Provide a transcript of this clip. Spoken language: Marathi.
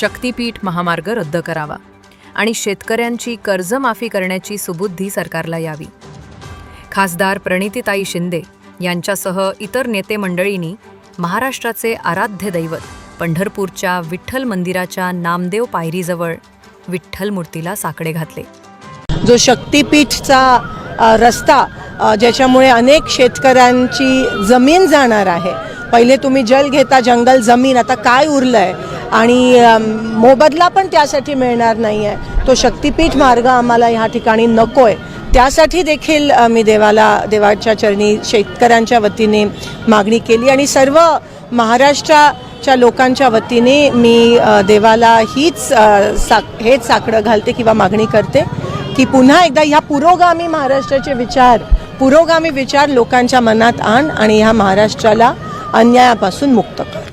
शक्तीपीठ महामार्ग रद्द करावा आणि शेतकऱ्यांची कर्जमाफी करण्याची सुबुद्धी सरकारला यावी. खासदार प्रणितीताई शिंदे यांच्यासह इतर नेते मंडळींनी महाराष्ट्राचे आराध्य दैवत पंढरपूरच्या विठ्ठल मंदिराच्या नामदेव पायरीजवळ विठ्ठल मूर्तीला साकडे घातले. जो शक्तीपीठचा रस्ता ज्याच्यामुळे अनेक शेतकऱ्यांची जमीन जाणार आहे. पहिले तुम्ही जल घेता जंगल जमीन. आता काय उरलं आहे आणि मोबदला पण त्यासाठी मिळणार नाही आहे तो शक्तिपीठ मार्ग आम्हाला ह्या ठिकाणी नको आहे त्यासाठी देखील मी देवाला देवाच्या चरणी शेतकऱ्यांच्या वतीने मागणी केली आणि सर्व महाराष्ट्राच्या लोकांच्या वतीने मी देवाला हीच साक हेच साकडं घालते किंवा मागणी करते की पुन्हा एकदा ह्या पुरोगामी महाराष्ट्राचे विचार पुरोगामी विचार लोकांच्या मनात आण आणि ह्या महाराष्ट्राला अन्यायापासून मुक्त कर.